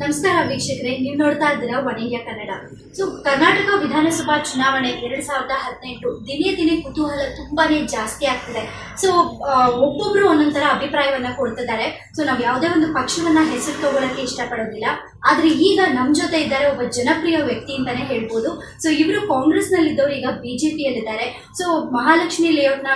ನಮಸ್ಕಾರ ವೀಕ್ಷಕರೇ, ನೀವು ನೋಡ್ತಾ ಇದ್ದೀರಾ one India Kannada. So, Karnataka ವಿಧಾನಸಭಾ ಚುನಾವಣೆ ಎರಡ್ ಸಾವಿರದ ಹದಿನೆಂಟು ದಿನೇ ದಿನೇ ಕುತೂಹಲ ತುಂಬಾನೇ ಜಾಸ್ತಿ ಆಗ್ತಿದೆ. ಸೊ ಒಬ್ಬೊಬ್ರು ಒಂದೊಂದರ ಅಭಿಪ್ರಾಯವನ್ನ ಕೊಡ್ತಿದ್ದಾರೆ. ಸೊ, ನಾವು ಯಾವುದೇ ಒಂದು ಪಕ್ಷವನ್ನ ಹೆಸರು ತಗೊಳಕ್ಕೆ ಇಷ್ಟಪಡೋದಿಲ್ಲ. ಆದ್ರೆ ಈಗ ನಮ್ ಜೊತೆ ಇದ್ದಾರೆ ಒಬ್ಬ ಜನಪ್ರಿಯ ವ್ಯಕ್ತಿ ಅಂತಾನೆ ಹೇಳ್ಬೋದು. ಸೊ ಇವರು ಕಾಂಗ್ರೆಸ್ ನಲ್ಲಿದ್ದವರು ಈಗ ಬಿಜೆಪಿಯಲ್ಲಿದ್ದಾರೆ. ಸೊ ಮಹಾಲಕ್ಷ್ಮಿ ಲೇಔಟ್ನ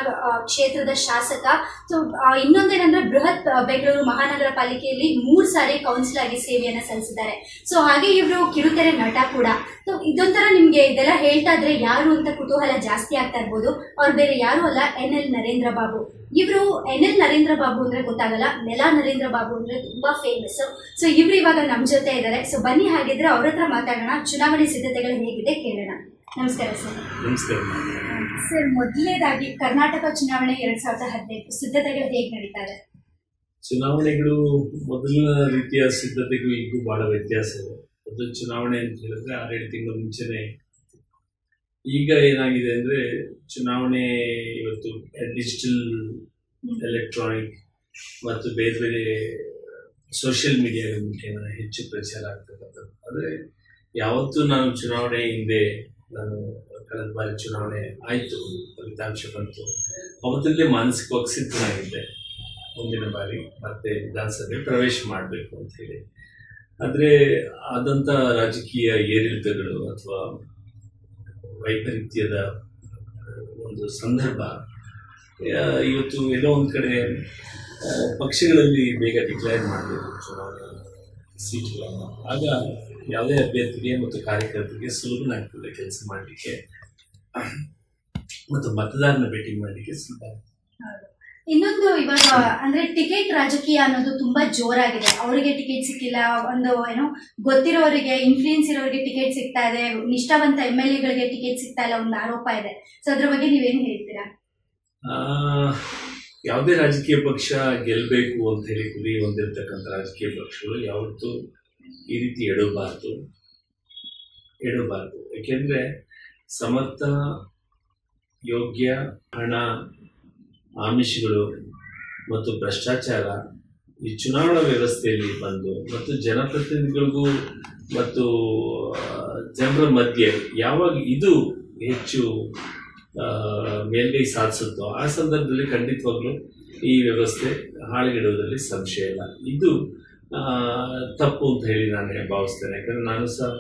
ಕ್ಷೇತ್ರದ ಶಾಸಕ. ಸೊ ಇನ್ನೊಂದೇನಂದ್ರೆ ಬೃಹತ್ ಬೆಂಗಳೂರು ಮಹಾನಗರ ಪಾಲಿಕೆಯಲ್ಲಿ ಮೂರ್ ಸಾರಿ ಕೌನ್ಸಿಲ್ ಆಗಿ ಸೇವೆಯನ್ನ ಸಲ್ಲಿಸಿದ್ದಾರೆ. ಸೊ ಹಾಗೆ ಇವರು ಕಿರುತೆರೆ ನಟ ಕೂಡ. ಸೊ ಇದೊಂಥರ ನಿಮ್ಗೆ ಇದೆಲ್ಲ ಹೇಳ್ತಾ ಇದ್ರೆ ಯಾರು ಅಂತ ಕುತೂಹಲ ಜಾಸ್ತಿ ಆಗ್ತಾ ಇರ್ಬೋದು. ಅವ್ರು ಬೇರೆ ಯಾರು ಅಲ್ಲ, ಎನ್ ಎಲ್ ನರೇಂದ್ರ ಬಾಬು. ಇವರು ಎನ್ ಎಲ್ ನರೇಂದ್ರ ಬಾಬು ಅಂದ್ರೆ ಗೊತ್ತಾಗಲ್ಲ. ನೆಲ ನರೇಂದ್ರ ಬಾಬು ಅಂದ್ರೆ ತುಂಬಾ ಫೇಮಸ್ ಸೊ ಇವ್ರು ಇವಾಗ ನಮ್ ಜೊತೆ ಇದ್ದಾರೆ. ಸೊ ಬನ್ನಿ ಹಾಗಿದ್ರೆ ಅವ್ರ ಹತ್ರ ಮಾತಾಡೋಣ. ಚುನಾವಣೆ ಸಿದ್ಧತೆಗಳು ಹೇಗಿದೆ ಕೇಳೋಣ. ನಮಸ್ಕಾರ ಸರ್. ನಮಸ್ಕಾರ. ಸರ್ ಮೊದಲನೇದಾಗಿ ಕರ್ನಾಟಕ ಚುನಾವಣೆ ಎರಡ್ ಸಾವಿರದ ಹದಿನೆಂಟು ಸಿದ್ಧತೆಗಳು ಹೇಗೆ ನಡೀತಾರೆ? ಚುನಾವಣೆಗಳು ಮೊದಲಿನ ರೀತಿಯ ಸಿದ್ಧತೆಗೂ ಈಗೂ ಬಹಳ ವ್ಯತ್ಯಾಸ ಇದೆ. ಮೊದಲು ಚುನಾವಣೆ ಅಂತ ಹೇಳಿದ್ರೆ ಆರೇಳು ತಿಂಗಳ ಮುಂಚೆನೆ. ಈಗ ಏನಾಗಿದೆ ಅಂದ್ರೆ ಚುನಾವಣೆ ಇವತ್ತು ಡಿಜಿಟಲ್ ಎಲೆಕ್ಟ್ರಾನಿಕ್ ಮತ್ತು ಬೇರೆ ಬೇರೆ ಸೋಷಿಯಲ್ ಮೀಡಿಯಾಗಳ ಮುಖೇನ ಹೆಚ್ಚು ಪ್ರಚಾರ ಆಗ್ತಕ್ಕಂಥದ್ದು. ಅಂದರೆ ಯಾವತ್ತೂ ನಾನು ಚುನಾವಣೆ ಹಿಂದೆ ನಾನು ಕಳೆದ ಬಾರಿ ಚುನಾವಣೆ ಆಯಿತು, ಫಲಿತಾಂಶ ಬಂತು. ಅವತ್ತಲ್ಲೇ ಮಾನಸಿಕವಾಗಿ ಸಿದ್ಧನಾಗಿದ್ದೆ ಮುಂದಿನ ಬಾರಿ ಮತ್ತೆ ವಿಧಾನಸಭೆ ಪ್ರವೇಶ ಮಾಡಬೇಕು ಅಂತ ಹೇಳಿ. ಆದರೆ ಆದಂಥ ರಾಜಕೀಯ ಏರಿಳಿತಗಳು ಅಥವಾ ವೈಪರೀತ್ಯದ ಒಂದು ಸಂದರ್ಭ ಇವತ್ತು ಎಲ್ಲೋ ಒಂದು ಕಡೆ ಪಕ್ಷಗಳಲ್ಲಿ ಬೇಗ ಡಿಕ್ಲೇರ್ ಮಾಡಬೇಕು ಸೀಟ್ಗಳನ್ನು ಆಗ ಯಾವುದೇ ಅಭ್ಯರ್ಥಿಗೆ ಮತ್ತು ಕಾರ್ಯಕರ್ತರಿಗೆ ಸುಲಭನಾಗ್ತದೆ ಕೆಲಸ ಮಾಡಲಿಕ್ಕೆ. ಮತ್ತು ಮತದಾರನ ಭೇಟಿ ಮಾಡಲಿಕ್ಕೆ ಸುಲಭ ಆಗ್ತದೆ. ಇನ್ನೊಂದು ಇವಾಗ ಅಂದ್ರೆ ಟಿಕೆಟ್ ರಾಜಕೀಯ ಅನ್ನೋದು ತುಂಬಾ ಜೋರಾಗಿದೆ. ಅವರಿಗೆ ಟಿಕೆಟ್ ಸಿಕ್ಕಿಲ್ಲ ಒಂದು ಏನೋ ಗೊತ್ತಿರೋರಿಗೆ ಇನ್ಫ್ಲೂಯೆನ್ಸ್ ಇರೋರಿಗೆ ಟಿಕೆಟ್ ಸಿಗ್ತಾ ಇದೆ. ನಿಷ್ಠಾವಂತ ಎಂ ಎಲ್ ಎಗಳಿಗೆ ಟಿಕೆಟ್ ಸಿಗ್ತಾ ಇಲ್ಲ ಒಂದು ಆರೋಪ ಇದೆ. ಸೊ ಅದ್ರ ಬಗ್ಗೆ ನೀವೇನು ಹೇಳ್ತೀರಾ? ಯಾವುದೇ ರಾಜಕೀಯ ಪಕ್ಷ ಗೆಲ್ಲಬೇಕು ಅಂತ ಹೇಳಿ ಗುರಿ ಹೊಂದಿರತಕ್ಕಂಥ ರಾಜಕೀಯ ಪಕ್ಷಗಳು ಯಾವತ್ತೂ ಈ ರೀತಿ ಎಡಬಾರ್ದು. ಎಡಬಾರ್ದು. ಯಾಕೆಂದ್ರೆ ಸಮರ್ಥ, ಯೋಗ್ಯ, ಹಣ, ಆಮಿಷಗಳು ಮತ್ತು ಭ್ರಷ್ಟಾಚಾರ ಈ ಚುನಾವಣಾ ವ್ಯವಸ್ಥೆಯಲ್ಲಿ ಬಂದು ಮತ್ತು ಜನಪ್ರತಿನಿಧಿಗಳಿಗೂ ಮತ್ತು ಜನರ ಮಧ್ಯೆ ಯಾವಾಗ ಇದು ಹೆಚ್ಚು ಆ, ಮೇಲ್ಗೈ ಸಾಧಿಸುತ್ತೋ ಆ ಸಂದರ್ಭದಲ್ಲಿ ಖಂಡಿತವಾಗ್ಲೂ ಈ ವ್ಯವಸ್ಥೆ ಹಾಳುಗೆಡುವುದರಲ್ಲಿ ಸಂಶಯ ಇಲ್ಲ. ಇದು ತಪ್ಪು ಅಂತ ಹೇಳಿ ನಾನು ಭಾವಿಸ್ತೇನೆ. ಯಾಕಂದರೆ ನಾನು ಸಹ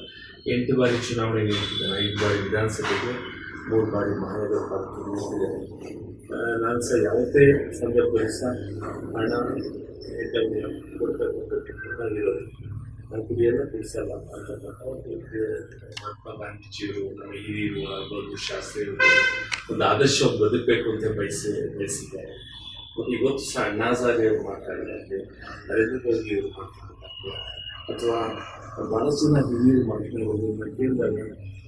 ಎಂಟು ಬಾರಿ ಚುನಾವಣೆ ನಿಂತಿದ್ದೇನೆ ಐದು ಬಾರಿ ವಿಧಾನಸಭೆಗೆ ಮೂರು ಬಾರಿ ಮಹಾನಗರ ಪಾಲಿಕೆ ನಿಂತಿದ್ದೇನೆ ಆ, ನಾನು ಸಹ ಯಾವುದೇ ಸಂದರ್ಭದಲ್ಲಿ ಸಹ ಹಣ ಇದನ್ನು ಕೊಡ್ತಕ್ಕಂಥದ್ದು ಗುರಿಯನ್ನು ಮಹಾತ್ಮ ಗಾಂಧೀಜಿಯವರು ನಮ್ಮ ಹಿರಿಯರು ಆಗ್ಬೋದು ಶಾಸ್ತ್ರಿಗಳು ಒಂದು ಆದರ್ಶ ಬದುಕಬೇಕು ಅಂತ ಬಯಸಿ ಬಯಸಿದ್ದಾರೆ ಇವತ್ತು ಸಹ ಅಣ್ಣಾಸಾರಿ ಅವರು ಮಾತಾಡಿದ್ದಾರೆ ನರೇಂದ್ರ ಮೋದಿ ಅವರು ಮಾತಾಡಿದ್ದಾರೆ ಅಥವಾ ಬಹಳಷ್ಟು ಹಿರಿಯರು ಹಿರಿಯರು ಮಾತನಾಡೋದನ್ನ ಕೇಳಿದಾಗ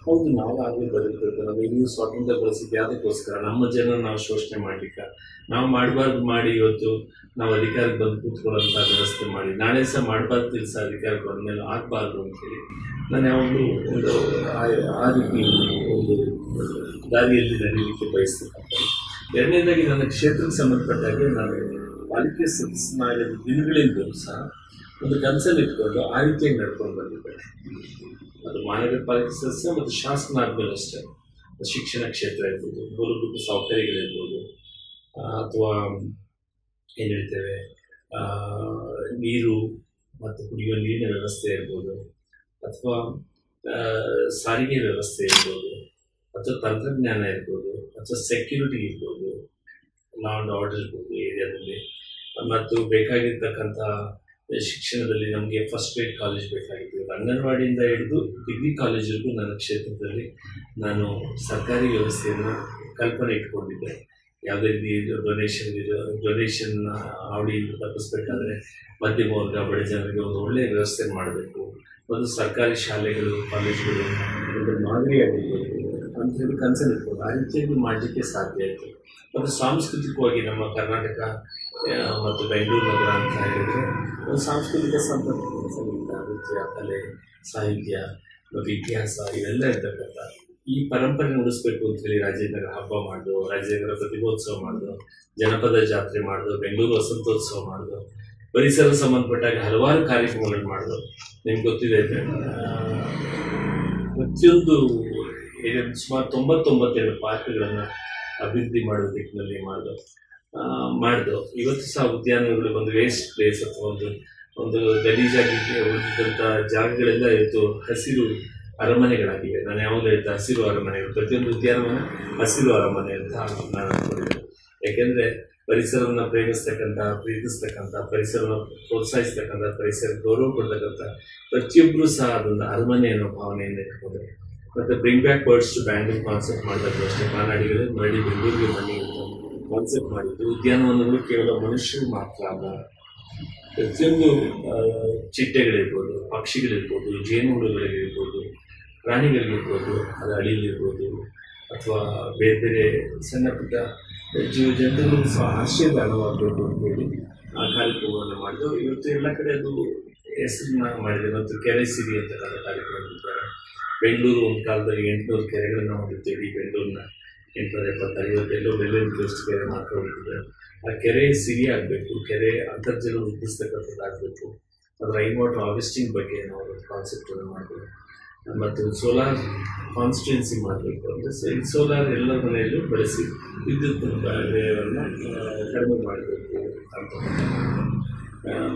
ಹೌದು, ನಾವು ಆಗಲೇ ಬದುಕಬೇಕು. ನಮಗೆ ಇನ್ನೂ ಸ್ವಾತಂತ್ರ್ಯ ಬಳಸಿದ್ದೆ ಅದಕ್ಕೋಸ್ಕರ ನಮ್ಮ ಜನ ನಾವು ಶೋಷಣೆ ಮಾಡ್ಲಿಕ್ಕೆ, ನಾವು ಮಾಡಬಾರ್ದು ಮಾಡಿ ಇವತ್ತು ನಾವು ಅಧಿಕಾರಕ್ಕೆ ಬಂದು ಕೂತ್ಕೊಳ್ಳೋಂಥ ವ್ಯವಸ್ಥೆ ಮಾಡಿ. ನಾಳೆ ಸಹ ಮಾಡಬಾರ್ದು ಕೆಲಸ ಅಧಿಕಾರಕ್ಕೆ ಬಂದಮೇಲೆ ಆಗಬಾರ್ದು ಅಂತೇಳಿ ನಾನು ಯಾವಾಗಲೂ ಒಂದು ಆ- ರೀತಿ ಒಂದು ದಾರಿಯಲ್ಲಿ ನಡೀಲಿಕ್ಕೆ ಬಯಸ್ತಕ್ಕಂಥ ಎರಡನೇದಾಗಿ ನನ್ನ ಕ್ಷೇತ್ರಕ್ಕೆ ಸಂಬಂಧಪಟ್ಟಾಗೆ ನಾನು ಪಾಲಿಕೆ ಸದಸ್ಯನಾಗಿದ್ದ ದಿನಗಳಿಂದಲೂ ಸಹ ಒಂದು ಕನಸನ್ನು ಇಟ್ಕೊಂಡು ಆ ರೀತಿಯಾಗಿ ನಡ್ಕೊಂಡು ಬಂದಿದ್ದಾರೆ. ಅದು ಮಹಾನಗರ ಪಾಲಿಕೆ ಸದಸ್ಯ ಮತ್ತು ಶಾಸನ ಆದ್ಮೇಲೆ ಅಷ್ಟೇ. ಶಿಕ್ಷಣ ಕ್ಷೇತ್ರ ಇರ್ಬೋದು, ಮೂಲಭೂತ ಸೌಕರ್ಯಗಳಿರ್ಬೋದು ಅಥವಾ, ಏನು ಹೇಳ್ತೇವೆ ನೀರು ಮತ್ತು ಕುಡಿಯುವ ನೀರಿನ ವ್ಯವಸ್ಥೆ ಇರ್ಬೋದು, ಅಥವಾ ಸಾರಿಗೆ ವ್ಯವಸ್ಥೆ ಇರ್ಬೋದು, ಅಥವಾ ತಂತ್ರಜ್ಞಾನ ಇರ್ಬೋದು, ಅಥವಾ ಸೆಕ್ಯೂರಿಟಿ ಇರ್ಬೋದು ಲಾ ಆ್ಯಂಡ್ ಆರ್ಡರ್ ಇರ್ಬೋದು ಏರಿಯಾದಲ್ಲಿ. ಮತ್ತು ಬೇಕಾಗಿರ್ತಕ್ಕಂಥ ಶಿಕ್ಷಣದಲ್ಲಿ ನಮಗೆ ಫಸ್ಟ್ ಗ್ರೇಡ್ ಕಾಲೇಜ್ ಬೇಕಾಗಿತ್ತು. ಅಂಗನವಾಡಿಯಿಂದ ಹಿಡಿದು ಡಿಗ್ರಿ ಕಾಲೇಜಿಗೂ ನನ್ನ ಕ್ಷೇತ್ರದಲ್ಲಿ ನಾನು ಸರ್ಕಾರಿ ವ್ಯವಸ್ಥೆಯನ್ನು ಕಲ್ಪನೆ ಇಟ್ಕೊಂಡಿದ್ದೆ. ಯಾವುದೇ ರೀತಿ ಡೊನೇಷನ್ ಡೊನೇಷನ್ ಅವಳಿ ತಪ್ಪಿಸ್ಬೇಕಾದ್ರೆ ಮಧ್ಯಮ ವರ್ಗ, ಬಡ ಜನರಿಗೆ ಒಂದು ಒಳ್ಳೆಯ ವ್ಯವಸ್ಥೆ ಮಾಡಬೇಕು. ಒಂದು ಸರ್ಕಾರಿ ಶಾಲೆಗಳು ಕಾಲೇಜುಗಳು ಒಂದು ಮಾದರಿಯಾಗಿರಬೇಕು ಅಂತ ಹೇಳಿ ಕನಸನ್ನು ಇಟ್ಕೊಂಡು ಆ ರೀತಿಯಾಗಿ ಮಾಡಲಿಕ್ಕೆ ಸಾಧ್ಯ ಆಯಿತು. ಮತ್ತು ಸಾಂಸ್ಕೃತಿಕವಾಗಿ ನಮ್ಮ ಕರ್ನಾಟಕ ಮತ್ತು ಬೆಂಗಳೂರು ನಗರ ಅಂತ ಹೇಳಿದರೆ. ಒಂದು ಸಾಂಸ್ಕೃತಿಕ ಸಂಪತ್ತು ಸಂಗೀತ ನೃತ್ಯ ಕಲೆ ಸಾಹಿತ್ಯ ಮತ್ತು ಇತಿಹಾಸ ಇವೆಲ್ಲ ಇರ್ತಕ್ಕಂಥ ಈ ಪರಂಪರೆ ನುಡಿಸ್ಬೇಕು ಅಂತ ಹೇಳಿ ರಾಜೇಂದ್ರ ಹಬ್ಬ ಮಾಡಿದ್ರು ರಾಜೇಂದ್ರ ಪ್ರತಿಭೋತ್ಸವ ಮಾಡಿದ್ರು ಜನಪದ ಜಾತ್ರೆ ಮಾಡಿದ್ರು ಬೆಂಗಳೂರು ವಸಂತೋತ್ಸವ ಮಾಡಿದ್ರು ಪರಿಸರ ಸಂಬಂಧಪಟ್ಟಾಗ ಹಲವಾರು ಕಾರ್ಯಕ್ರಮಗಳನ್ನು ಮಾಡಿದ್ರು ನಿಮ್ಗೆ ಗೊತ್ತಿದೆ ಪ್ರತಿಯೊಂದು ಏನೇನು ಸುಮಾರು ತೊಂಬತ್ತೊಂಬತ್ತೆರಡು ಪಾರ್ಕ್ಗಳನ್ನು ಅಭಿವೃದ್ಧಿ ಮಾಡೋ ದಿಕ್ಕಿನಲ್ಲಿ ಮಾಡಿದ್ರು ಮಾಡಿದ್ರು ಇವತ್ತು ಸಹ ಉದ್ಯಾನಗಳು ಒಂದು ವೇಸ್ಟ್ ಪ್ಲೇಸ್ ಅಥವಾ ಒಂದು ಒಂದು ಗಲೀಜಾಗಿ ಉಳಿದಂಥ ಜಾಗಗಳೆಲ್ಲ ಇವತ್ತು ಹಸಿರು ಅರಮನೆಗಳಾಗಿವೆ. ನಾನು ಯಾವಾಗಲೂ ಹೇಳ್ತಾ ಹಸಿರು ಅರಮನೆಗಳು ಪ್ರತಿಯೊಂದು ಉದ್ಯಾನವನ ಹಸಿರು ಅರಮನೆ ಅಂತ ನಾನು ಅನ್ಕೊಂಡಿದ್ದೆ ಯಾಕೆಂದ್ರೆ ಪರಿಸರವನ್ನು ಪ್ರೇಮಿಸ್ತಕ್ಕಂಥ, ಪ್ರೀತಿಸ್ತಕ್ಕಂಥ, ಪರಿಸರವನ್ನು ಪ್ರೋತ್ಸಾಹಿಸ್ತಕ್ಕಂಥ, ಪರಿಸರ ಗೌರವ ಕೊಡ್ತಕ್ಕಂಥ ಪ್ರತಿಯೊಬ್ಬರೂ ಸಹ ಅದೊಂದು ಅರಮನೆ ಅನ್ನೋ ಭಾವನೆಯಿಂದ ಇಟ್ಕೊಂಡ್ರೆ ಮತ್ತೆ bring back words to Bangalore concept ಮಾಡಿದಾಗ ಅಷ್ಟೇ. ಕಾನಾಡಿಗಳು ಮರಳಿ ಬೆಂಗಳೂರಿಗೆ ಬನ್ನಿ ಕಾನ್ಸೆಪ್ಟ್ ಮಾಡಿದ್ದು ಉದ್ಯಾನವನಗಳು ಕೇವಲ ಮನುಷ್ಯರು ಮಾತ್ರ ಅಲ್ಲ, ಪ್ರತಿಯೊಂದು ಚಿಟ್ಟೆಗಳಿರ್ಬೋದು, ಪಕ್ಷಿಗಳಿರ್ಬೋದು, ಜೇನುಹುಳುಗಳಿರ್ಬೋದು, ಪ್ರಾಣಿಗಳಿರ್ಬೋದು, ಅದು ಅಳಿಲಿರ್ಬೋದು, ಅಥವಾ ಬೇರೆ ಬೇರೆ ಸಣ್ಣ ಪುಟ್ಟ ಜೀವ ಜಂತುಗಳು ಸಹ ಆಶ್ರಯದಾನವಾಗಬೇಕು ಅಂತೇಳಿ ಆ ಕಾರ್ಯಕ್ರಮವನ್ನು ಮಾಡಿದ್ದು. ಇವತ್ತು ಎಲ್ಲ ಕಡೆ ಅದು ಹೆಸರನ್ನ ಮಾಡಿದೆ ಮತ್ತು ಕೆರೆ ಸಿರಿ ಅಂತಕ್ಕಂಥ ಕಾರ್ಯಕ್ರಮ ಬೆಂಗಳೂರು ಒಂದು ಕಾಲದಲ್ಲಿ ಎಂಟುನೂರು ಕೆರೆಗಳನ್ನು ಹೊಂದಿದ್ದೇವೆ ಬೆಂಗಳೂರಿನ. ಎಂಟುನೂರ ಎಪ್ಪತ್ತೈದು ಎಲ್ಲೋ ಅಷ್ಟು ಕೆರೆ ಮಾತ್ರ ಹೊಂದಿದ್ದಾರೆ ಆ ಕೆರೆ ಸಿರಿ ಆಗಬೇಕು, ಕೆರೆ ಅಂತರ್ಜಲ ವೃದ್ಧಿಸ್ತಕ್ಕಂಥದ್ದಾಗಬೇಕು ಅದು ರೈನ್ ವಾಟರ್ ಹಾರ್ವೆಸ್ಟಿಂಗ್ ಬಗ್ಗೆ ನಾವು ಕಾನ್ಸೆಪ್ಟನ್ನು ಮಾಡಬೇಕು ಮತ್ತು ಸೋಲಾರ್ ಕಾನ್ಸ್ಟಿಟ್ಯೂನ್ಸಿ ಮಾಡಬೇಕು ಅಂದರೆ ಸೋಲಾರ್ ಎಲ್ಲ ಮನೆಯಲ್ಲೂ ಬಳಸಿ ವಿದ್ಯುತ್ ವ್ಯಯವನ್ನು ಕಡಿಮೆ ಮಾಡಬೇಕು ಅಂತ.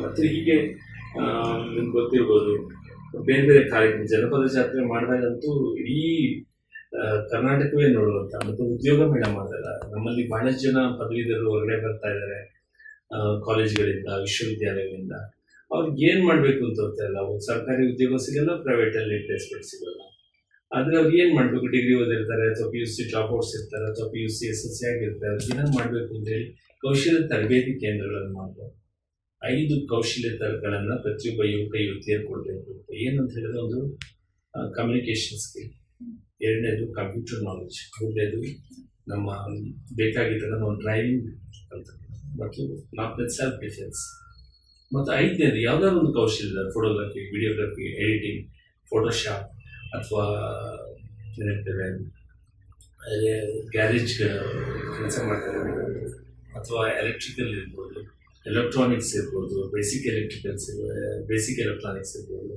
ಮತ್ತು ಹೀಗೆ ನಿಮ್ಗೆ ಗೊತ್ತಿರ್ಬೋದು, ಬೇರೆ ಬೇರೆ ಕಾರ್ಯಕ್ರಮ ಜನಪದ ಜಾತ್ರೆ ಮಾಡಿದಾಗಂತೂ ಇಡೀ ಕರ್ನಾಟಕವೇ ನೋಡುವಂತ ಮತ್ತು ಉದ್ಯೋಗ ಮೇಳ ಮಾಡಿದಾಗ ನಮ್ಮಲ್ಲಿ ಬಹಳಷ್ಟು ಜನ ಪದವೀಧರರು ಹೊರಗಡೆ ಬರ್ತಾ ಇದ್ದಾರೆ ಕಾಲೇಜ್ಗಳಿಂದ, ವಿಶ್ವವಿದ್ಯಾಲಯಗಳಿಂದ. ಅವ್ರಿಗೆ ಏನ್ ಮಾಡ್ಬೇಕು ಅಂತ ಗೊತ್ತಿಲ್ಲ ಒಂದು ಸರ್ಕಾರಿ ಉದ್ಯೋಗ ಸಿಗಲ್ಲ ಪ್ರೈವೇಟ್ ಅಲ್ಲಿ ಪ್ಲೇಸ್ಮೆಂಟ್ ಸಿಗಲ್ಲ. ಆದ್ರೆ ಅವ್ರು ಏನ್ ಮಾಡ್ಬೇಕು? ಡಿಗ್ರಿ ಓದಿರ್ತಾರೆ, ಅಥವಾ P U C dropouts ಇರ್ತಾರೆ, ಅಥವಾ P U C S S C ಆಗಿರ್ತಾರೆ. ಏನಾದ್ರು ಮಾಡ್ಬೇಕು ಅಂತ ಹೇಳಿ ಕೌಶಲ್ಯ ತರಬೇತಿ ಕೇಂದ್ರಗಳನ್ನು ಮಾಡ್ಬೋದು. ಐದು ಕೌಶಲ್ಯ ತರಗಳನ್ನ ಪ್ರತಿಯೊಬ್ಬ ಯುವಕ, ಯುವತಿಯರು ಕೊಡ್ಬೇಕು ಏನಂತ ಹೇಳಿದ್ರೆ ಒಂದು ಕಮ್ಯುನಿಕೇಶನ್ ಸ್ಕಿಲ್ ಎರಡನೇದು ಕಂಪ್ಯೂಟರ್ ನಾಲೆಜ್ ಮೂರನೇದು ನಮ್ಮ ಬೇಕಾಗಿರ್ತಕ್ಕಂಥ ಒಂದು ಡ್ರೈವಿಂಗ್ ಮತ್ತು ನಾಲ್ಕನೇದು ಸೆಲ್ಫ್ ಡಿಫೆನ್ಸ್ ಮತ್ತು ಐದನೇದು ಯಾವುದಾದ್ರು ಒಂದು ಕೌಶಲ್ಯ ಫೋಟೋಗ್ರಫಿ ವಿಡಿಯೋಗ್ರಫಿ ಎಡಿಟಿಂಗ್ ಫೋಟೋಶಾಪ್ ಅಥವಾ ಏನಿರ್ತೇವೆ, ಅದೇ ಗ್ಯಾರೇಜ್ ಕೆಲಸ ಮಾಡ್ತಾರೆ. ಅಥವಾ ಎಲೆಕ್ಟ್ರಿಕಲ್ ಇರ್ಬೋದು ಎಲೆಕ್ಟ್ರಾನಿಕ್ಸ್ ಇರ್ಬೋದು ಬೇಸಿಕ್ ಎಲೆಕ್ಟ್ರಿಕಲ್ಸ್ ಬೇಸಿಕ್ ಎಲೆಕ್ಟ್ರಾನಿಕ್ಸ್ ಇರ್ಬೋದು.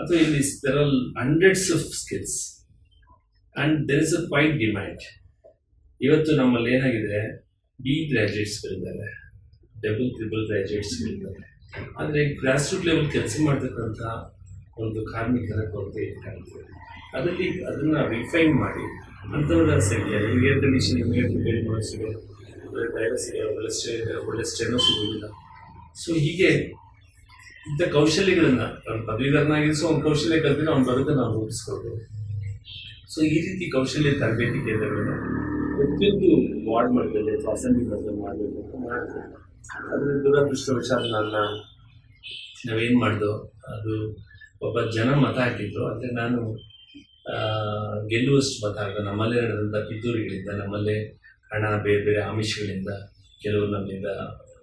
ಅಥವಾ ಇಲ್ಲಿ several hundreds of skills and there is a quite demand ಇವತ್ತು ನಮ್ಮಲ್ಲಿ ಏನಾಗಿದೆ? ಬಿ ಗ್ರ್ಯಾಜುಯೇಟ್ಸ್ಗಳಿದ್ದಾರೆ ಡಬಲ್ ಟ್ರಿಬಲ್ ಗ್ರ್ಯಾಜುಯೇಟ್ಸ್ಗಳಿದ್ದಾರೆ ಆದರೆ ಗ್ರಾಸ್ ರೂಟ್ ಲೆವೆಲ್ ಕೆಲಸ ಮಾಡ್ತಕ್ಕಂಥ ಒಂದು ಕಾರ್ಮಿಕರ ಕೊರತೆ ಕಾಣ್ತದೆ. ಅದರಲ್ಲಿ ಅದನ್ನು ರಿಫೈನ್ ಮಾಡಿ ಅಂಥವರ ಸಂಖ್ಯೆ ಏರ್ ಕಂಡೀಷನಿಂಗ್ ಏರ್ ಪ್ರಿಪೇರ್ ಮಾಡೋ ಸಿಗೋದು ಡ್ರೈವರ್ಸ್ ಇದೆ ಒಳ್ಳೆ ಸ್ಟೇ ಒಳ್ಳೆ ಸ್ಟೆನೋ ಸಿಗೋದಿಲ್ಲ. ಸೊ ಹೀಗೆ ಇಂಥ ಕೌಶಲ್ಯಗಳನ್ನು ಅವ್ನು ಪದವೀಧರನಾಗಿರಿಸೋ ಒಂದು ಕೌಶಲ್ಯ ಕಲ್ತಿನ ಅವ್ನ ಬದುಕನ್ನು ನಾವು ರೂಪಿಸ್ಕೊಳ್ಬೋದು. ಸೊ ಈ ರೀತಿ ಕೌಶಲ್ಯ ತರಬೇತಿ ಕೇಂದ್ರಗಳನ್ನು ಪ್ರತಿಯೊಂದು ವಾರ್ಡ್ ಮಟ್ಟದಲ್ಲಿ ಅಥವಾ ಅಸೆಂಬ್ಲಿ ಮಟ್ಟದಲ್ಲಿ ಮಾಡಬೇಕು ಅಂತ ಮಾಡ್ತಾರೆ ಆದರೆ ದುರದೃಷ್ಟವಶಾತ್ ನನ್ನ ನಾವೇನು ಮಾಡ್ದೋ ಅದು ಒಬ್ಬ ಜನ ಮತ ಹಾಕಿದ್ರು. ಅಂದರೆ ನಾನು ಗೆಲ್ಲುವಷ್ಟು ಮತ ಹಾಕಿದೆ ನಮ್ಮಲ್ಲೇ ನಡೆದಂಥ ಪಿತೂರಿಗಳಿಂದ ನಮ್ಮಲ್ಲೇ ಹಣ ಬೇರೆ ಬೇರೆ ಆಮಿಷಗಳಿಂದ ಕೆಲವು ನಮ್ಮಿಂದ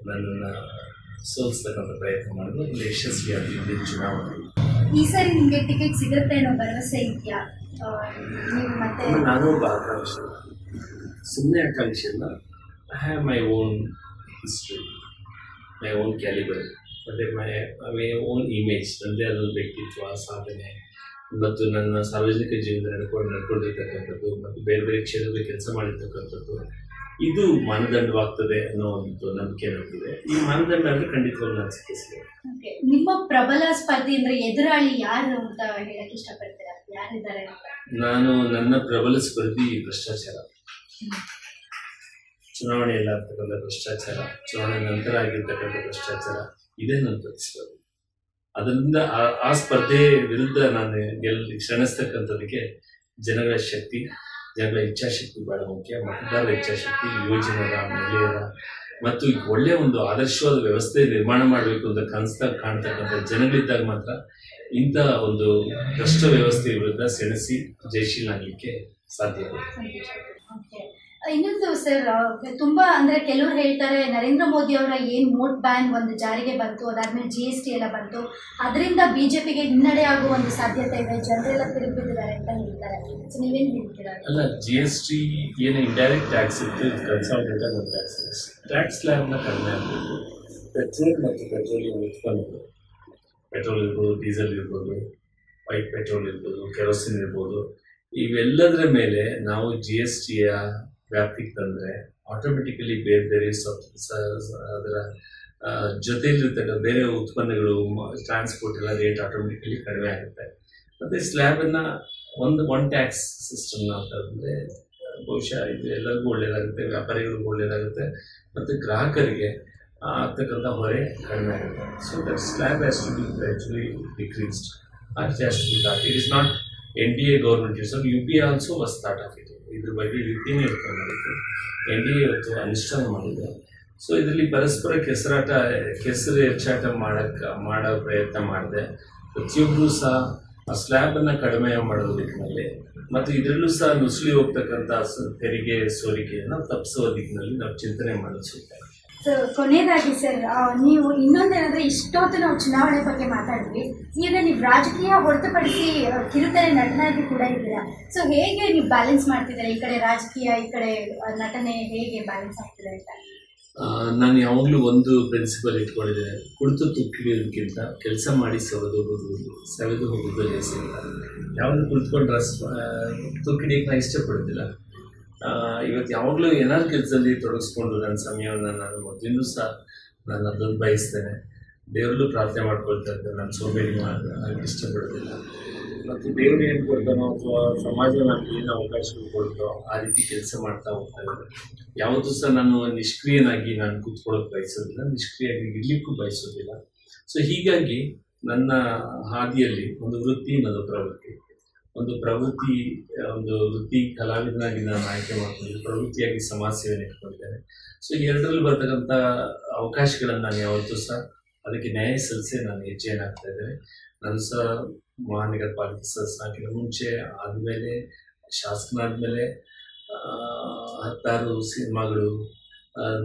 ನನ್ನನ್ನು ಸೋಲಿಸ್ತಕ್ಕಂಥ ಪ್ರಯತ್ನ ಮಾಡಿದ್ರು. ಅಲ್ಲಿ ಯಶಸ್ವಿಯಾಗಿದ್ದು ಚುನಾವಣೆ. ಈ ಸರಿ ನಿಮಗೆ ಟಿಕೆಟ್ ಸಿಗುತ್ತೆ ಅನ್ನೋ ಭರವಸೆ ಇದೆಯಾ? ನಾನು ಭಾಗವಹಿಸಿಲ್ಲ ಆಕಾಂಕ್ಷಿ ಸುಮ್ಮನೆ ಆಕಾಂಕ್ಷಿಲ್ಲ I have my own history my own calibre ಮತ್ತು ಮೈ ಮೈ ಓನ್ ಇಮೇಜ್ ನನ್ನದೇ ಅದೊಂದು ವ್ಯಕ್ತಿತ್ವ ಸಾಧನೆ ಮತ್ತು ನನ್ನ ಸಾರ್ವಜನಿಕ ಜೀವನದಲ್ಲಿ ನಡ್ಕೊಂಡು ನಡ್ಕೊಂಡಿರ್ತಕ್ಕಂಥದ್ದು ಮತ್ತು ಬೇರೆ ಬೇರೆ ಕ್ಷೇತ್ರದಲ್ಲಿ ಕೆಲಸ ಮಾಡಿರ್ತಕ್ಕಂಥದ್ದು. ಇದು ಮಾನದಂಡವಾಗ್ತದೆ ಅನ್ನೋ ಒಂದು ನಂಬಿಕೆ ನನಗಿದೆ ಈ ಮಾನದಂಡ ಅಂದರೆ ಖಂಡಿತವಾಗ್ಲೂ ನಾನು ಸಿಕ್ಕಿಸಿದೆ ನಿಮ್ಮ ಪ್ರಬಲ ಸ್ಪರ್ಧೆ ಅಂದ್ರೆ ಎದುರಾಳಿ ಯಾರು ಅಂತ ಹೇಳಕ್ ಅಂತ ನಾನು ನನ್ನ ಪ್ರಬಲ ಸ್ಪರ್ಧಿ ಭ್ರಷ್ಟಾಚಾರ. ಚುನಾವಣೆಯಲ್ಲಿ ಆಗ್ತಕ್ಕಂಥ ಭ್ರಷ್ಟಾಚಾರ, ಚುನಾವಣೆ ನಂತರ ಆಗಿರ್ತಕ್ಕಂಥ ಭ್ರಷ್ಟಾಚಾರ, ಇದೇ ನನ್ನ ಪ್ರತಿಸ್ಪರ್ಧೆ. ಅದರಿಂದ ಆ- ಸ್ಪರ್ಧೆ ವಿರುದ್ಧ ನಾನು ಗೆಲ್ಲ, ಕ್ಷಣಿಸ್ತಕ್ಕಂಥದಕ್ಕೆ ಜನಗಳ ಶಕ್ತಿ, ಜನಗಳ ಇಚ್ಛಾಶಕ್ತಿ ಬಹಳ ಮುಖ್ಯ. ಮತದಾರರ ಇಚ್ಛಾಶಕ್ತಿ, ಯುವಜನರ ಮಹಿಳೆಯರ ಮತ್ತು ಒಳ್ಳೆಯ ಒಂದು ಆದರ್ಶವಾದ ವ್ಯವಸ್ಥೆ ನಿರ್ಮಾಣ ಮಾಡಬೇಕು ಅಂತ ಕನಸ್ದಾಗ ಕಾಣ್ತಕ್ಕಂಥ ಜನಗಳಿದ್ದಾಗ ಮಾತ್ರ ಇಂಥ ಒಂದು ಭ್ರಷ್ಟ ವ್ಯವಸ್ಥೆ ವಿರುದ್ಧ ಸೆಣಸಿ ಜಯಶೀಲನಾಗಲಿಕ್ಕೆ ಸಾಧ್ಯ. ಇನ್ನೊಂದು ಸರ್ ತುಂಬಾ ಅಂದ್ರೆ ಕೆಲವರು ಹೇಳ್ತಾರೆ ನರೇಂದ್ರ ಮೋದಿ ಅವರ ಏನ್ ನೋಟ್ ಬ್ಯಾನ್ ಒಂದು ಜಾರಿಗೆ ಬಂತು ಅದಾದ್ಮೇಲೆ ಜಿ ಎಸ್ ಟಿ ಎಲ್ಲ ಬಂತು. ಅದರಿಂದ ಬಿಜೆಪಿಗೆ ಹಿನ್ನಡೆ ಆಗುವ ಒಂದು ಸಾಧ್ಯತೆ ಇದೆ ಜನರೆಲ್ಲ ತಿರುಗಿದ್ದಾರೆ ಅಂತ ಹೇಳ್ತಾರೆ. ಸೊ ನೀವೇನ್ ಹೇಳ್ತೀರಾ? ಅಲ್ಲ ಜಿ ಎಸ್ ಟಿ ಏನು ಇಂಡೈರೆಕ್ಟ್ ಟ್ಯಾಕ್ಸ್ ಇತ್ತು ಕನ್ಸಾಲ್ಟೇಟರ್ ಟ್ಯಾಕ್ಸ್ ಟ್ಯಾಕ್ಸ್ ಸ್ಲ್ಯಾಬ್ನ ಕಡಿಮೆ ಆಗಬೇಕು ಪೆಟ್ರೋಲ್ ಮತ್ತು ಪೆಟ್ರೋಲಿಯಂ ಉತ್ಪನ್ನಗಳು. ಪೆಟ್ರೋಲ್ ಇರ್ಬೋದು, ಡೀಸೆಲ್ ಇರ್ಬೋದು, ವೈಟ್ ಪೆಟ್ರೋಲ್ ಇರ್ಬೋದು, ಕೆರೋಸಿನ್ ಇರ್ಬೋದು, ಇವೆಲ್ಲದರ ಮೇಲೆ ನಾವು ಜಿ ಎಸ್ ಟಿಯ ವ್ಯಾಪ್ತಿಗೆ ತಂದರೆ ಆಟೋಮೆಟಿಕಲಿ ಬೇರೆ ಬೇರೆ ಅದರ ಜೊತೆಯಲ್ಲಿರ್ತಕ್ಕ ಬೇರೆ ಉತ್ಪನ್ನಗಳು ಟ್ರಾನ್ಸ್ಪೋರ್ಟ್ ಎಲ್ಲ ರೇಟ್ ಆಟೋಮೆಟಿಕಲಿ ಕಡಿಮೆ ಆಗುತ್ತೆ. ಮತ್ತು ಸ್ಲ್ಯಾಬನ್ನು ಒಂದು ಒನ್ ಟ್ಯಾಕ್ಸ್ ಸಿಸ್ಟಮ್ ಅಂತಂದರೆ ಬಹುಶಃ ಇದು ಎಲ್ಲರಿಗೂ ಒಳ್ಳೆಯದಾಗುತ್ತೆ ವ್ಯಾಪಾರಿಗಳಿಗೂ ಒಳ್ಳೆಯದಾಗುತ್ತೆ ಮತ್ತು ಗ್ರಾಹಕರಿಗೆ ಆಗ್ತಕ್ಕಂಥ ಹೊರೆ ಕಡಿಮೆ ಆಗುತ್ತೆ. So that slab has to be actually decreased it is not N D A government is U P also was start it ಇದ್ರ ಬಗ್ಗೆ ಇರ್ತಾರೆ ಮಾಡಿತ್ತು ಎನ್ ಡಿ ಎ ಇವತ್ತು ಅನುಷ್ಠಾನ ಮಾಡಿದೆ. ಸೊ ಇದರಲ್ಲಿ ಪರಸ್ಪರ ಕೆಸರಾಟ, ಕೆಸರು ಹೆಚ್ಚಾಟ ಮಾಡಕ್ಕೆ ಮಾಡೋ ಪ್ರಯತ್ನ ಮಾಡಿದೆ. ಪ್ರತಿಯೊಬ್ಬರು ಸಹ ಆ ಸ್ಲ್ಯಾಬನ್ನು ಕಡಿಮೆ ಮಾಡೋ ದಿಕ್ಕಿನಲ್ಲಿ ಮತ್ತು ಇದರಲ್ಲೂ ಸಹ ನುಸುಳಿ ಹೋಗ್ತಕ್ಕಂಥ ತೆರಿಗೆ ಸೋರಿಕೆಯನ್ನು ತಪ್ಪಿಸುವ ದಿಕ್ಕಿನಲ್ಲಿ ನಾವು ಚಿಂತನೆ ಮಾಡಿಸುತ್ತೆ ಸೊ ಕೊನೆಯದಾಗಿ ಸರ್ ನೀವು ಇನ್ನೊಂದೇನಂದ್ರೆ ಇಷ್ಟೊತ್ತು ನಾವು ಚುನಾವಣೆ ಬಗ್ಗೆ ಮಾತಾಡಿದ್ವಿ. ಈಗ ನೀವು ರಾಜಕೀಯ ಹೊರತುಪಡಿಸಿ ಕಿರುತೆರೆ ನಟನಾಗಿ ಕೂಡ ಇದ್ದೀರಾ? ಸೊ ಹೇಗೆ ನೀವು ಬ್ಯಾಲೆನ್ಸ್ ಮಾಡ್ತಿದ್ದೀರಾ? ಈ ಕಡೆ ರಾಜಕೀಯ, ಈ ಕಡೆ ನಟನೆ ಹೇಗೆ ಬ್ಯಾಲೆನ್ಸ್ ಆಗ್ತಿದೆ ಅಂತ? ನಾನು ಯಾವಾಗಲೂ ಒಂದು ಪ್ರಿನ್ಸಿಪಲ್ ಇಟ್ಕೊಂಡಿದ್ದೇನೆ ಕುಳಿತು ತುಕ್ಕಿಡೋದಕ್ಕಿಂತ ಕೆಲಸ ಮಾಡಿ ಸವೆದು ಹೋಗುವುದು ಸವೆದು ಹೋಗುವುದು ಲೇಸಿಲ್ಲ ಯಾವಾಗಲೂ ಕುಳಿತುಕೊಂಡು ರಸ್ ತುಕ್ಕಿಡಿಯಕ್ಕೆ ನಾನು ಇಷ್ಟಪಡೋದಿಲ್ಲ. ಇವತ್ತು ಯಾವಾಗಲೂ ಏನಾದ್ರು ಕೆಲಸದಲ್ಲಿ ತೊಡಗಿಸ್ಕೊಂಡು ನನ್ನ ಸಮಯವನ್ನು ನಾನು ಮೊದಲಿಂದೂ ಸಹ ನಾನು ಅದನ್ನು ಬಯಸ್ತೇನೆ. ದೇವರಲ್ಲೂ ಪ್ರಾರ್ಥನೆ ಮಾಡ್ಕೊಳ್ತಾ ಇರ್ತೇನೆ ನಾನು ಸೋಬೇರಿ ನನಗೆ ಇಷ್ಟಪಡೋದಿಲ್ಲ ಮತ್ತು ದೇವರು ಏನು ಕೊಡ್ತಾನೋ ಅಥವಾ ಸಮಾಜ ನನಗೆ ಏನು ಅವಕಾಶಗಳು ಕೊಡ್ತೋ ಆ ರೀತಿ ಕೆಲಸ ಮಾಡ್ತಾ ಹೋಗ್ತಾ ಇದ್ದಾರೆ. ಯಾವುದು ಸಹ ನಾನು ನಿಷ್ಕ್ರಿಯನಾಗಿ ನಾನು ಕೂತ್ಕೊಳ್ಳೋಕೆ ಬಯಸೋದಿಲ್ಲ. ನಿಷ್ಕ್ರಿಯಾಗಿ ಇರ್ಲಿಕ್ಕೂ ಬಯಸೋದಿಲ್ಲ. ಸೊ ಹೀಗಾಗಿ ನನ್ನ ಹಾದಿಯಲ್ಲಿ ಒಂದು ವೃತ್ತಿ ಇನ್ನೊಂದು ಪ್ರವೃತ್ತಿ ಒಂದು ಪ್ರವೃತ್ತಿ ಒಂದು ವೃತ್ತಿ ಕಲಾವಿದನಾಗಿ ನಾನು ಆಯ್ಕೆ ಮಾಡ್ತೀನಿ ಪ್ರವೃತ್ತಿಯಾಗಿ ಸಮಾಜ ಸೇವೆ ಇಟ್ಕೊಂಡಿದ್ದೇನೆ ಸೊ ಎರಡರಲ್ಲಿ ಬರ್ತಕ್ಕಂಥ ಅವಕಾಶಗಳನ್ನು ನಾನು ಯಾವತ್ತೂ ಸಹ ಅದಕ್ಕೆ ನ್ಯಾಯ ಸಲ್ಲಿಸಿ ನಾನು ಹೆಜ್ಜೆಯನ್ನು ಹಾಕ್ತಾ ಇದ್ದೇನೆ. ನಾನು ಸಹ ಮಹಾನಗರ ಪಾಲಿಕೆ ಸದಸ್ಯನಾಗಿರೋ ಮುಂಚೆ ಆದಮೇಲೆ, ಶಾಸಕನಾದ್ಮೇಲೆ ಹತ್ತಾರು ಸಿನಿಮಾಗಳು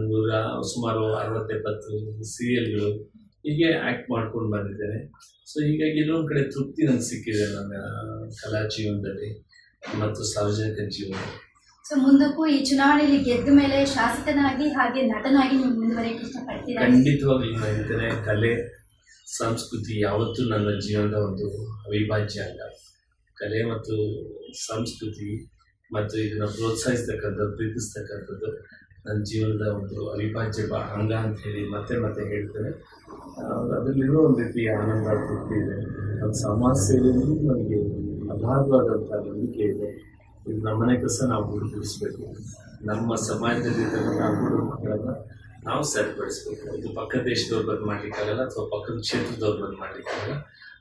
ನೂರ, ಸುಮಾರು ಅರವತ್ತೆಪ್ಪತ್ತು ಸೀರಿಯಲ್ಗಳು ಹೀಗೆ ಆ್ಯಕ್ಟ್ ಮಾಡ್ಕೊಂಡು ಬಂದಿದ್ದೇನೆ. ಸೊ ಹೀಗಾಗಿ ಎಲ್ಲೊಂದು ಕಡೆ ತೃಪ್ತಿ ನನಗೆ ಸಿಕ್ಕಿದೆ ನನ್ನ ಕಲಾ ಜೀವನದಲ್ಲಿ ಮತ್ತು ಸಾರ್ವಜನಿಕ ಜೀವನದಲ್ಲಿ. ಸೊ ಮುಂದಕ್ಕೂ ಈ ಚುನಾವಣೆಯಲ್ಲಿ ಗೆದ್ದ ಮೇಲೆ ಶಾಸಕನಾಗಿ ಹಾಗೆ ನಟನಾಗಿ ನೀವು ಮುಂದುವರಿಯಕ್ಕೆ ಇಷ್ಟಪಡ್ತೀರಾ? ಖಂಡಿತವಾಗಿ ಬಂದಿದ್ದೇನೆ ಕಲೆ ಸಂಸ್ಕೃತಿ ಯಾವತ್ತೂ ನನ್ನ ಜೀವನದ ಒಂದು ಅವಿಭಾಜ್ಯ ಅಂಗ ಕಲೆ ಮತ್ತು ಸಂಸ್ಕೃತಿ ಮತ್ತು ಇದನ್ನು ಪ್ರೋತ್ಸಾಹಿಸ್ತಕ್ಕಂಥದ್ದು ಪ್ರೀತಿಸ್ತಕ್ಕಂಥದ್ದು ನನ್ನ ಜೀವನದ ಒಂದು ಅವಿಭಾಜ್ಯ ಅಂಗ ಅಂತ ಹೇಳಿ ಮತ್ತೆ ಮತ್ತೆ ಹೇಳ್ತೇನೆ. ಅದರಲ್ಲಿರೋ ಒಂದು ರೀತಿಯ ಆನಂದ ತೃಪ್ತಿ ಇದೆ. ಅದು ಸಮಾಜ ಸೇವೆಯಲ್ಲಿ ನನಗೆ ಅಗಾಧವಾದಂಥ ನಂಬಿಕೆ ಇದೆ. ಇದು ನಮ್ಮನೆ ಕೆಲಸ ನಾವು ಗುರುತಿಸಬೇಕು. ನಮ್ಮ ಸಮಾಜದಲ್ಲಿ ಗುರುಗಳನ್ನು ನಾವು ಸರಿಪಡಿಸ್ಬೇಕು. ಇದು ಪಕ್ಕ ದೇಶದವ್ರು ಬಂದು ಮಾಡ್ಲಿಕ್ಕಾಗಲ್ಲ ಅಥವಾ ಪಕ್ಕದ ಕ್ಷೇತ್ರದವ್ರು ಬಂದು ಮಾಡ್ಲಿಕ್ಕಾಗಲ್ಲ.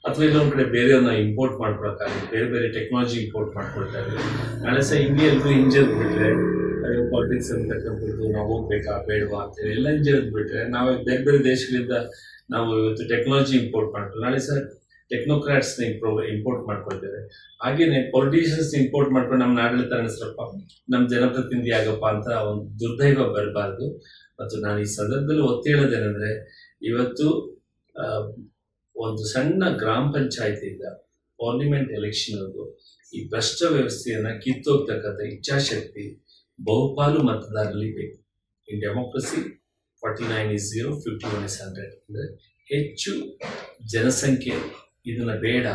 ಅಥವಾ ಇನ್ನೊಂದು ಕಡೆ ಬೇರೆಯವ್ರನ್ನ ಇಂಪೋರ್ಟ್ ಮಾಡ್ಕೊಳಕ್ಕಾಗಲ್ಲ. ಬೇರೆ ಬೇರೆ ಟೆಕ್ನಾಲಜಿ ಇಂಪೋರ್ಟ್ ಮಾಡ್ಕೊಳ್ತಾ ಇದ್ದಾರೆ. ನಾಳೆ ಸಹ ಹಿಂಗೆ ಎಲ್ಲರೂ ಹಿಂಜರಿದು ಬಿಟ್ರೆ ಪಾಲಿಟಿಕ್ಸ್ ಅಂತಕ್ಕಂಥದ್ದು ನಾವು ಹೋಗ್ಬೇಕಾ ಬೇಡವಾ ಅಂತೇಳಿ ಎಲ್ಲ ಇಂಜಿನಿಯರ್ ಬಿಟ್ಟರೆ ನಾವು ಬೇರೆ ಬೇರೆ ದೇಶಗಳಿಂದ ನಾವು ಇವತ್ತು ಟೆಕ್ನಾಲಜಿ ಇಂಪೋರ್ಟ್ ಮಾಡ್ತೀವಿ. ನಾಳೆ ಸರ್ ಟೆಕ್ನೋಕ್ರಾಟ್ಸ್ ಇಂಪ್ರೋ ಇಂಪೋರ್ಟ್ ಮಾಡ್ಕೊಳ್ತೇವೆ. ಹಾಗೇನೆ ಪೊಲಿಟಿಷಿಯನ್ಸ್ ಇಂಪೋರ್ಟ್ ಮಾಡ್ಕೊಂಡು ನಮ್ಮ ಆಡಳಿತ ನಡೆಸ್ರಪ್ಪ ನಮ್ಮ ಜನಪ್ರತಿನಿಧಿ ಆಗಪ್ಪ ಅಂತ ಒಂದು ದುರ್ದೈವ ಬರಬಾರ್ದು. ಮತ್ತು ನಾನು ಈ ಸಂದರ್ಭದಲ್ಲಿ ಒತ್ತಿ ಹೇಳೋದೇನೆಂದ್ರೆ ಇವತ್ತು ಒಂದು ಸಣ್ಣ ಗ್ರಾಮ ಪಂಚಾಯತಿಯಿಂದ ಪಾರ್ಲಿಮೆಂಟ್ ಅವರು ಈ ಭ್ರಷ್ಟ ವ್ಯವಸ್ಥೆಯನ್ನು ಕಿತ್ತೋಗ್ತಕ್ಕಂಥ ಇಚ್ಛಾಶಕ್ತಿ ಬಹುಪಾಲು ಮತದಾರರಲ್ಲಿ ಬೇಕು. In democracy forty nine is zero fifty one is hundred ಅಂದರೆ ಹೆಚ್ಚು ಜನಸಂಖ್ಯೆ ಇದನ್ನು ಬೇಡ.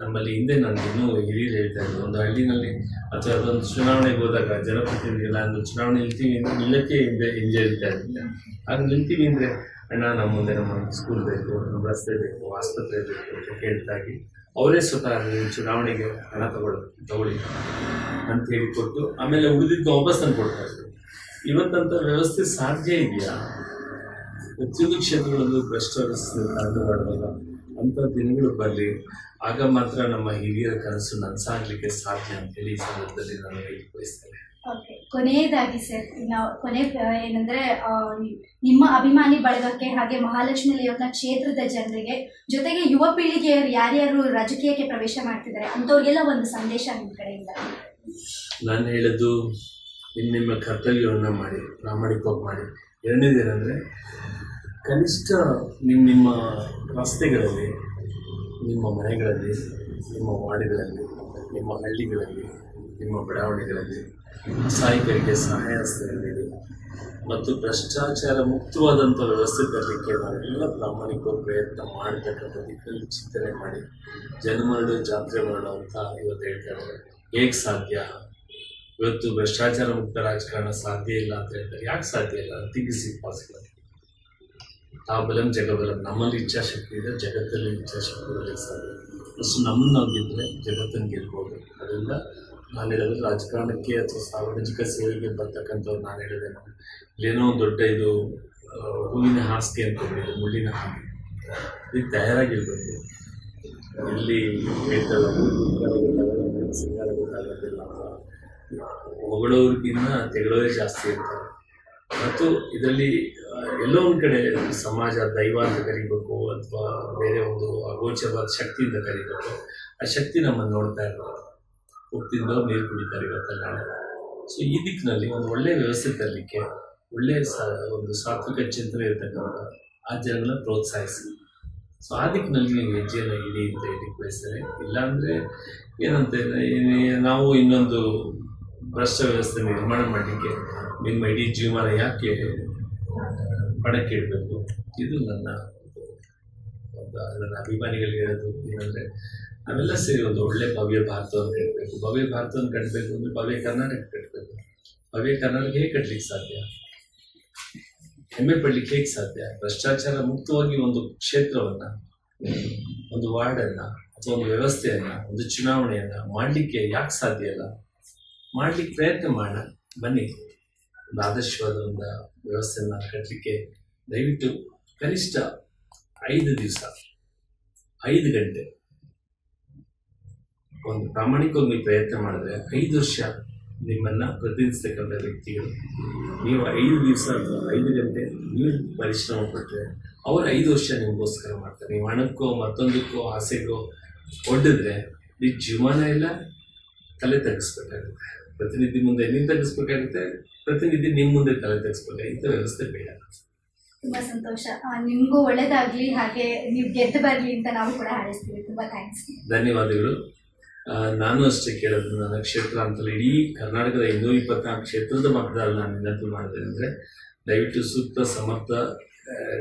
ನಮ್ಮಲ್ಲಿ ಹಿಂದೆ ನಾನು ಇನ್ನೂ ಹಿರಿಯರು ಹೇಳ್ತಾ ಇದ್ದೆ ಒಂದು ಹಳ್ಳಿನಲ್ಲಿ ಅಥವಾ ಅದೊಂದು ಚುನಾವಣೆಗೆ ಹೋದಾಗ ಜನಪ್ರತಿನಿಧಿ ನಾನು ಚುನಾವಣೆ ನಿಲ್ತೀವಿ ನಿಲ್ಲಕ್ಕೆ ಹಿಂದೆ ಹಿಂಜೆ ಹೇಳ್ತಾ ಇದ್ದೀನಿ ಆಗ ನಿಲ್ತೀವಿ ಅಂದರೆ ಅಣ್ಣ, ನಮ್ಮ ಮುಂದೆ ನಮ್ಮ ಸ್ಕೂಲ್ ಬೇಕು, ನಮ್ಮ ರಸ್ತೆ ಬೇಕು, ಆಸ್ಪತ್ರೆ ಬೇಕು ಅಂತ ಕೇಳ್ತಾಗಿ ಅವರೇ ಸ್ವತಃ ಚುನಾವಣೆಗೆ ಹಣ ತಗೊಳ್ಳೋದು ತಗೊಳ್ಳಿ ಅಂತ ಹೇಳಿ ಕೊಟ್ಟು ಆಮೇಲೆ ಉಳಿದಿದ್ದು ವಾಪಸ್ ತಂದು ಕೊಡ್ತಾ ಇದ್ರು. ಇವತ್ತಂತ ವ್ಯವಸ್ಥೆ ಸಾಧ್ಯ ಇದೆಯಾ? ಪ್ರತಿಯೊಂದು ಕ್ಷೇತ್ರಗಳಲ್ಲೂ ಭ್ರಷ್ಟ ವ್ಯವಸ್ಥೆ ಮಾಡುವಾಗ ಅಂಥ ದಿನಗಳು ಬರಲಿ. ಆಗ ಮಾತ್ರ ನಮ್ಮ ಹಿರಿಯರ ಕನಸು ನನಸಾಗಲಿಕ್ಕೆ ಸಾಧ್ಯ ಅಂತೇಳಿ ಈ ಸಂದರ್ಭದಲ್ಲಿ ನಾನು ಬಯಸ್ತೇನೆ. ಓಕೆ. ಕೊನೆಯದಾಗಿ ಸರ್, ನಾವು ಕೊನೆ ಏನಂದ್ರೆ ನಿಮ್ಮ ಅಭಿಮಾನಿ ಬಳಗಕ್ಕೆ ಹಾಗೆ ಮಹಾಲಕ್ಷ್ಮಿ ಲೇಔಟ್ನ ಕ್ಷೇತ್ರದ ಜನರಿಗೆ, ಜೊತೆಗೆ ಯುವ ಪೀಳಿಗೆಯವರು ಯಾರ್ಯಾರು ರಾಜಕೀಯಕ್ಕೆ ಪ್ರವೇಶ ಮಾಡ್ತಿದ್ದಾರೆ ಅಂಥವ್ರಿಗೆಲ್ಲ ಒಂದು ಸಂದೇಶ ನಿಮ್ಮ ಕಡೆಯಿಂದ. ನಾನು ಹೇಳಿದ್ದು ನಿಮ್ಮ ನಿಮ್ಮ ಕರ್ತವ್ಯವನ್ನು ಮಾಡಿ, ಪ್ರಾಮಾಣಿಕವಾಗಿ ಮಾಡಿ. ಎರಡನೇದೇನೆಂದರೆ ಕನಿಷ್ಠ ನಿಮ್ಮ ನಿಮ್ಮ ರಸ್ತೆಗಳಲ್ಲಿ, ನಿಮ್ಮ ಮನೆಗಳಲ್ಲಿ, ನಿಮ್ಮ ವಾರ್ಡ್ಗಳಲ್ಲಿ, ನಿಮ್ಮ ಹಳ್ಳಿಗಳಲ್ಲಿ ನಿಮ್ಮ ಬಡಾವಣೆಗಳಲ್ಲಿ ಸಹಾಯಕರಿಗೆ ಸಹಾಯ ಹಸ್ತ ಮತ್ತು ಭ್ರಷ್ಟಾಚಾರ ಮುಕ್ತವಾದಂಥ ವ್ಯವಸ್ಥೆ ತರಲಿಕ್ಕೆ ನಾವೆಲ್ಲ ಪ್ರಾಮಾಣಿಕ ಪ್ರಯತ್ನ ಮಾಡತಕ್ಕಂಥ ದಿಕ್ಕಲ್ಲಿ ಚಿಂತನೆ ಮಾಡಿ ಜನಮರಳು ಜಾತ್ರೆ ಮಾಡೋ ಅಂತ ಇವತ್ತು ಹೇಳ್ತಾರೆ ಹೇಗೆ ಸಾಧ್ಯ? ಇವತ್ತು ಭ್ರಷ್ಟಾಚಾರ ಮುಕ್ತ ರಾಜಕಾರಣ ಸಾಧ್ಯ ಇಲ್ಲ ಅಂತ ಹೇಳ್ತಾರೆ. ಯಾಕೆ ಸಾಧ್ಯ ಇಲ್ಲ? ತಿಗಿಸಿ ಪಾಸಿಬಲ್ ಆ ಬಲಂ ಜಗಬಲಂ. ನಮ್ಮಲ್ಲಿ ಇಚ್ಛಾಶಕ್ತಿ ಇದೆ, ಜಗತ್ತಲ್ಲಿ ಇಚ್ಛಾಶಕ್ತಿ ಸಾಧ್ಯ. ಫಸ್ಟ್ ನಮ್ಮನ್ನ ಗೆದ್ದರೆ ಜಗತ್ತನ್ನು ಗೆಲ್ಬೋದು. ಅದರಿಂದ ನಾನು ಹೇಳೋದು ರಾಜಕಾರಣಕ್ಕೆ ಅಥವಾ ಸಾರ್ವಜನಿಕ ಸೇವೆಗೆ ಬರ್ತಕ್ಕಂಥವ್ರು ನಾನು ಹೇಳಿದೆ. ಏನೋ ಒಂದು ದೊಡ್ಡ ಇದು ಹೂವಿನ ಹಾಸಿಗೆ ಅಂತ ಹೇಳಿದ್ರು ಮುಳ್ಳಿನ ಹಾಗೆ. ಇದು ತಯಾರಾಗಿರ್ಬೇಕು. ಇಲ್ಲಿ ಅಂತ ಹೊಗಳೋರ್ಗಿನ್ನ ತೆಗಳೋರೇ ಜಾಸ್ತಿ ಇರ್ತಾರೆ. ಮತ್ತು ಇದರಲ್ಲಿ ಎಲ್ಲೋ ಒಂದು ಕಡೆ ಸಮಾಜ ದೈವ ಅಂತ ಕರಿಬೇಕು, ಅಥವಾ ಬೇರೆ ಒಂದು ಅಗೋಚರವಾದ ಶಕ್ತಿಯಿಂದ ಕರಿಬೇಕು. ಆ ಶಕ್ತಿ ನಮ್ಮನ್ನು ನೋಡ್ತಾ ಇರ್ತಾರೆ ಉಪ್ಪಿಂದ ನೀರು ಕುಡಿತಾರೆ ಇವತ್ತು ನಾಳೆ. ಸೊ ಈ ದಿಕ್ಕಿನಲ್ಲಿ ಒಂದು ಒಳ್ಳೆಯ ವ್ಯವಸ್ಥೆ ತರಲಿಕ್ಕೆ, ಒಳ್ಳೆಯ ಒಂದು ಸಾತ್ವಿಕ ಚಿಂತನೆ ಇರತಕ್ಕಂಥ ಆ ಜನಗಳನ್ನ ಪ್ರೋತ್ಸಾಹಿಸಿ. ಸೊ ಆ ದಿಕ್ಕಿನಲ್ಲಿ ನೀವು ಹೆಜ್ಜೆಯನ್ನು ಇಡಿ ಅಂತ ಹೇಳಿ ಬಯಸ್ತಾರೆ ಇಲ್ಲಾಂದರೆ ಏನಂತ ಏನೇ- ನಾವು ಇನ್ನೊಂದು ಭ್ರಷ್ಟ ವ್ಯವಸ್ಥೆ ನಿರ್ಮಾಣ ಮಾಡಲಿಕ್ಕೆ ನಿಮ್ಮ ಇಡೀ ಜೀವನ ಯಾಕೆ ಪಡಕ್ಕೆ ಇಡಬೇಕು? ಇದು ನನ್ನ ನನ್ನ ಅಭಿಮಾನಿಗಳಿಗೆ ಹೇಳೋದು ಏನಂದರೆ, ನಾವೆಲ್ಲ ಸೇರಿ ಒಂದು ಒಳ್ಳೆ ಭವ್ಯ ಭಾರತವನ್ನು ಕಟ್ಟಬೇಕು ಭವ್ಯ ಭಾರತವನ್ನು ಕಟ್ಟಬೇಕು ಅಂದರೆ ಭವ್ಯ ಕರ್ನಾಟಕ ಕಟ್ಟಬೇಕು ಭವ್ಯ ಕರ್ನಾಟಕ ಹೇಗೆ ಕಟ್ಟಲಿಕ್ಕೆ ಸಾಧ್ಯ? ಹೆಮ್ಮೆ ಪಡ್ಲಿಕ್ಕೆ ಹೇಗೆ ಸಾಧ್ಯ? ಭ್ರಷ್ಟಾಚಾರ ಮುಕ್ತವಾಗಿ ಒಂದು ಕ್ಷೇತ್ರವನ್ನ, ಒಂದು ವಾರ್ಡನ್ನ, ಅಥವಾ ಒಂದು ವ್ಯವಸ್ಥೆಯನ್ನ, ಒಂದು ಚುನಾವಣೆಯನ್ನ ಮಾಡಲಿಕ್ಕೆ ಯಾಕೆ ಸಾಧ್ಯ ಇಲ್ಲ? ಮಾಡ್ಲಿಕ್ಕೆ ಪ್ರಯತ್ನ ಮಾಡೋಣ. ಬನ್ನಿ. ಒಂದು ಆದರ್ಶವಾದ ಒಂದು ವ್ಯವಸ್ಥೆಯನ್ನ ಕಟ್ಟಲಿಕ್ಕೆ ದಯವಿಟ್ಟು ಕನಿಷ್ಠ ಐದು ದಿವಸ, ಐದು ಗಂಟೆ. ಒಂದು ಪ್ರಾಮಾಣಿಕವಾಗಿ ನೀವು ಪ್ರಯತ್ನ ಮಾಡಿದ್ರೆ ಐದು ವರ್ಷ ನಿಮ್ಮನ್ನ ಪ್ರತಿನಿಧಿಸ್ತಕ್ಕಂಥ ವ್ಯಕ್ತಿಗಳು. ನೀವು ಐದು ದಿವಸ ಅಥವಾ ಐದು ಗಂಟೆ ನೀವು ಪರಿಶ್ರಮ ಪಟ್ಟರೆ ಅವರು ಐದು ವರ್ಷ ನಿಮಗೋಸ್ಕರ ಮಾಡ್ತಾರೆ. ನೀವು ಹಣಕ್ಕೋ ಮತ್ತೊಂದಕ್ಕೋ, ಆಸೆಗೋ ಒಡ್ಡಿದ್ರೆ ಈ ಜೀವನ ಎಲ್ಲ ತಲೆ ತಗ್ಗಿಸ್ಬೇಕಾಗುತ್ತೆ. ಪ್ರತಿನಿಧಿ ಮುಂದೆ ನೀವು ತಗ್ಗಿಸ್ಬೇಕಾಗುತ್ತೆ? ಪ್ರತಿನಿಧಿ ನಿಮ್ಮ ಮುಂದೆ ತಲೆ ತಗ್ಗಿಸ್ಬೇಕಾಗುತ್ತೆ. ವ್ಯವಸ್ಥೆ ಬೇಡ. ತುಂಬಾ ಸಂತೋಷ. ನಿಮಗೂ ಒಳ್ಳೇದಾಗ್ಲಿ, ಹಾಗೆ ನೀವು ಗೆದ್ದು ಬರ್ಲಿ ಅಂತ ನಾವು ಕೂಡ ಹಾರೈಸ್ತೀವಿ. ತುಂಬಾ ಥ್ಯಾಂಕ್ಸ್ ಧನ್ಯವಾದಗಳು. ನಾನು ಅಷ್ಟೇ ಕೇಳೋದು, ನನ್ನ ಕ್ಷೇತ್ರ ಅಂತಲೇ ಇಡೀ ಕರ್ನಾಟಕದ ಇನ್ನೂರ ಇಪ್ಪತ್ನಾಲ್ಕು ಕ್ಷೇತ್ರದ ಮತದಾರರು ನಾನು ವಿನಂತಿ ಮಾಡಿದೆ ಅಂದರೆ, ದಯವಿಟ್ಟು ಸೂಕ್ತ ಸಮರ್ಥ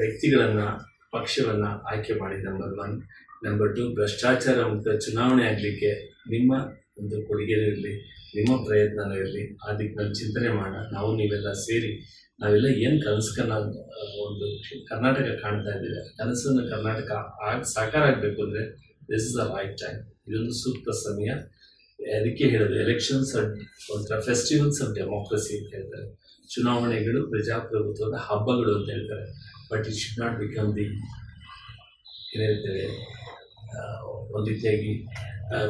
ವ್ಯಕ್ತಿಗಳನ್ನ, ಪಕ್ಷವನ್ನ ಆಯ್ಕೆ ಮಾಡಿ ನಂಬರ್ ಒನ್ ನಂಬರ್ ಟು ಭ್ರಷ್ಟಾಚಾರ ಮುಕ್ತ ಚುನಾವಣೆ ಆಗಲಿಕ್ಕೆ ನಿಮ್ಮ ಒಂದು ಕೊಡುಗೆನೂ ಇರಲಿ, ನಿಮ್ಮ ಪ್ರಯತ್ನನೂ ಇರಲಿ, ಆ ದಿಕ್ಕಿನಲ್ಲಿ ಚಿಂತನೆ ಮಾಡೋಣ ನಾವು ನೀವೆಲ್ಲ ಸೇರಿ, ನಾವೆಲ್ಲ ಏನು ಕನಸನ್ನ ಒಂದು ಕರ್ನಾಟಕ ಕಾಣ್ತಾ ಇದ್ದೇವೆ ಕನಸನ್ನು ಕರ್ನಾಟಕ ಆಗ, ಸಾಕಾರ ಆಗಬೇಕು ಅಂದರೆ this is the right time ಇದೊಂದು ಸೂಕ್ತ ಸಮಯ. ಅದಕ್ಕೆ ಹೇಳೋದು ಎಲೆಕ್ಷನ್ಸ್ ಒಂಥರ ಫೆಸ್ಟಿವಲ್ಸ್ ಆಫ್ ಡೆಮೋಕ್ರಸಿ ಅಂತ ಹೇಳ್ತಾರೆ. ಚುನಾವಣೆಗಳು ಪ್ರಜಾಪ್ರಭುತ್ವದ ಹಬ್ಬಗಳು ಅಂತ ಹೇಳ್ತಾರೆ. But it should not become the ಏನು ಹೇಳ್ತೇವೆ ಒಂದು ರೀತಿಯಾಗಿ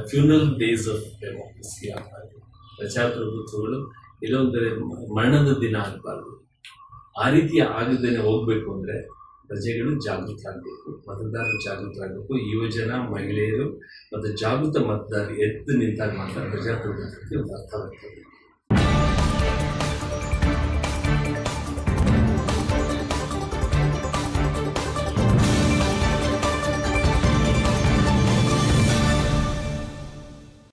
ಫ್ಯೂನಲ್ ಡೇಸ್ ಆಫ್ ಡೆಮೋಕ್ರಸಿ ಆಗಬಾರ್ದು ಪ್ರಜಾಪ್ರಭುತ್ವಗಳು ಇಲ್ಲೊಂದರೆ ಮರಣದ ದಿನ ಆಗಬಾರ್ದು ಆ ರೀತಿ ಆಗದೇನೆ ಹೋಗಬೇಕು ಅಂದರೆ ಪ್ರಜೆಗಳು ಜಾಗೃತರಾಗಬೇಕು ಮತದಾರರು ಜಾಗೃತರಾಗಬೇಕು ಯುವಜನ, ಮಹಿಳೆಯರು ಮತ್ತು ಜಾಗೃತ ಮತದಾರರು ಎದ್ದು ನಿಂತಾಗ ಮಾತ್ರ ಪ್ರಜಾಪ್ರಭುತ್ವಕ್ಕೆ ಒಂದು ಅರ್ಥವಾಗ್ತದೆ